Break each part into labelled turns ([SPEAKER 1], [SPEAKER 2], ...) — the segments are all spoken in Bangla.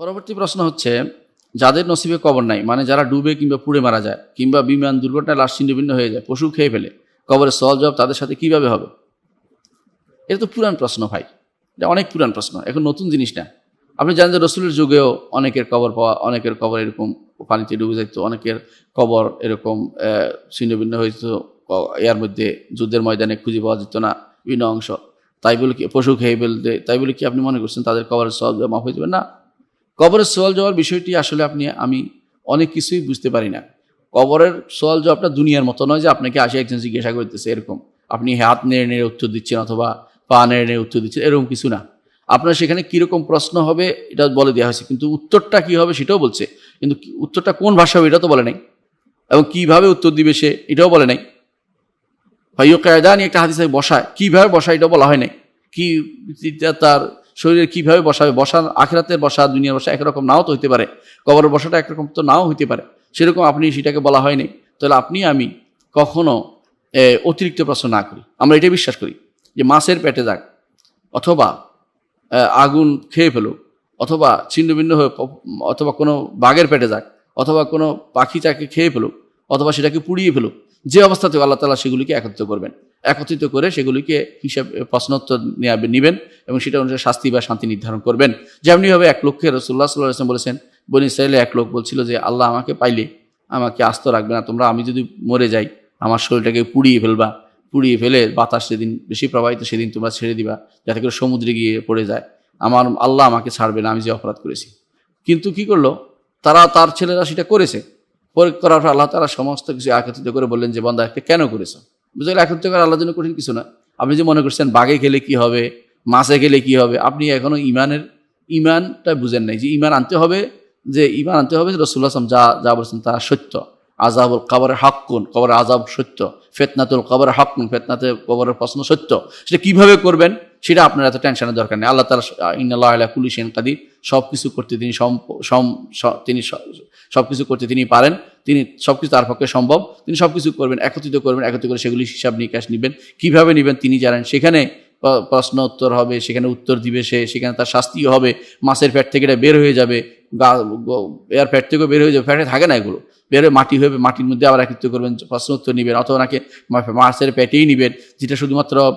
[SPEAKER 1] পরবর্তী প্রশ্ন হচ্ছে, যাদের নসিবে কবর নাই মানে যারা ডুবে কিংবা পুড়ে মারা যায়, কিংবা বিমান দুর্ঘটনায় লাশ ছিন্ন হয়ে যায়, পশু খেয়ে ফেলে, কবরের সওয়াল জবাব তাদের সাথে কীভাবে হবে? এটা তো পুরান প্রশ্ন ভাই। এটা অনেক পুরান প্রশ্ন, এখন নতুন জিনিস না। আপনি জানেন যে রসুলের যুগেও অনেকের কবর পাওয়া, অনেকের কবর এরকম পানিতে ডুবে যেত অনেকের কবর এরকম ছিন্ন ভিন্ন হয়েছিল ক- এর মধ্যে যুদ্ধের ময়দানে খুঁজে পাওয়া যেত না, বিভিন্ন অংশ। তাই বলে কি, পশু খেয়ে ফেলতে, তাই বলে কি আপনি মনে করছেন তাদের কবরের জবাব মাফ হয়ে যাবে? না। কবরের সোয়াল জবাব বিষয়টি আসলে আপনি, আমি অনেক কিছুই বুঝতে পারি না। কবরের সোয়াল জবাবটা দুনিয়ার মতো নয় যে আপনাকে আসে একজন জিজ্ঞাসা করতেছে এরকম। আপনি হাত নেড়ে নেড়ে উত্তর দিচ্ছেন অথবা পা নেড়ে নেড়ে উত্তর দিচ্ছেন, এরকম কিছু না। আপনার সেখানে কীরকম প্রশ্ন হবে এটা বলে দেওয়া হয়েছে, কিন্তু উত্তরটা কী হবে সেটাও বলছে। কিন্তু উত্তরটা কোন ভাষা হবে এটা তো বলে নাই। এবং কীভাবে উত্তর দিবে সে এটাও বলে নাই। ভাইও নিয়ে একটা হাদিসে বসায়, কীভাবে বসায় এটা বলা হয় নাই। কি তার শরীরে কীভাবে বসাবে? বসা, আখেরাতের বসা, দুনিয়ার বসা একরকম নাও তো হইতে পারে। কবরের বসাটা একরকম তো নাও হইতে পারে। সেরকম আপনি সেটাকে বলা হয়নি। তাহলে আপনি, আমি কখনো অতিরিক্ত প্রশ্ন না করি। আমরা এটাই বিশ্বাস করি যে মাছের পেটে যাক, অথবা আগুন খেয়ে ফেলুক, অথবা ছিন্ন ভিন্ন হয়ে অথবা কোনো বাঘের পেটে যাক, অথবা কোনো পাখি তাকে খেয়ে ফেলুক, অথবা সেটাকে পুড়িয়ে ফেলুক, যে অবস্থাতে আল্লাহ তালা সেগুলিকে একত্র করবেন। একত্রিত করে সেগুলিকে হিসাব, প্রশ্নোত্তর নিবেন এবং সেটা অনুসারে শাস্তি বা শান্তি নির্ধারণ করবেন। যেমনিভাবে এক লোককে রসুল্লাহ সাল্লাহ আসলাম বলেছেন, বনি ইসরায়েলে এক লোক বলছিল যে, আল্লাহ আমাকে পাইলে আমাকে আস্ত রাখবে না, তোমরা আমি যদি মরে যাই, আমার শরীরটাকে পুড়িয়ে ফেলবা, পুড়িয়ে ফেলে বাতাস সেদিন, বেশি প্রবাহিত সেদিন তোমরা ছেড়ে দিবা, যাতে করে সমুদ্রে গিয়ে পড়ে যায়। আমার, আল্লাহ আমাকে ছাড়বে না, আমি যে অপরাধ করেছি। কিন্তু কি করল? তারা, তার ছেলেরা সেটা করেছে। পরে করার পর আল্লাহ তারা সমস্ত কিছু একত্রিত করে বললেন যে, বন্দা একটা কেন করেছ? বুঝলেন একত্রিত করা আল্লাহর জন্য কঠিন কিছু না। আপনি যে মনে করছেন, বাঘে খেলে কি হবে, মাছে খেলে কি হবে, আপনি এখনও ইমানের, ইমানটা বুঝেন নাই যে ইমান আনতে হবে, যে ইমান আনতে হবে যে রসুল্লাহ আসলাম যা যা বলছেন তা সত্য। আজাবুল কবরের হাক্কুন কবর আজাব সত্য। ফেতনাতুল কবরের কোন ফেতনাতে কবরের প্রশ্ন সত্য। সেটা কীভাবে করবেন? সেটা আপনার এত টেনশনের দরকার নেই। আল্লাহ তালা ইন্নআল্লাহ আল্লাহ কুলিশেন কাদির। সব কিছু করতে তিনি সম- তিনি সব কিছু করতে তিনি পারেন। তিনি সব কিছু তার পক্ষে সম্ভব। তিনি সব কিছু করবেন, একত্রিত করবেন, একত্রিত করে সেগুলি হিসাব নিকাশ নেবেন। কীভাবে নেবেন তিনি জানেন। সেখানে প্রশ্ন উত্তর হবে, সেখানে উত্তর দিবে সে, সেখানে তার শাস্তিও হবে। মাছের পেট থেকে এটা বের হয়ে যাবে। গা এর পেট থেকেও বের হয়ে যাবে, পেটে থাকে না এগুলো। বের হয়ে মাটি হয়ে মাটির মধ্যে আবার একত্রিত করবেন, প্রশ্ন উত্তর নেবেন, অথবা নাকি মা- মাছের পেটেই নেবেন, যেটা শুধুমাত্র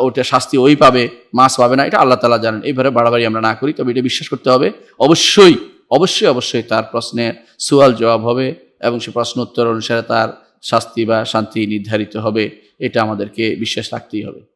[SPEAKER 1] ওটা শাস্তি ওই পাবে, মাছ পাবে না, এটা আল্লাহ তালা জানেন। এইভাবে বাড়াবাড়ি আমরা না করি, তবে এটা বিশ্বাস করতে হবে। অবশ্যই অবশ্যই অবশ্যই তার প্রশ্নের সুয়াল জবাব হবে এবং সে প্রশ্ন উত্তর অনুসারে তার শাস্তি বা শান্তি নির্ধারিত হবে, এটা আমাদেরকে বিশ্বাস রাখতেই হবে।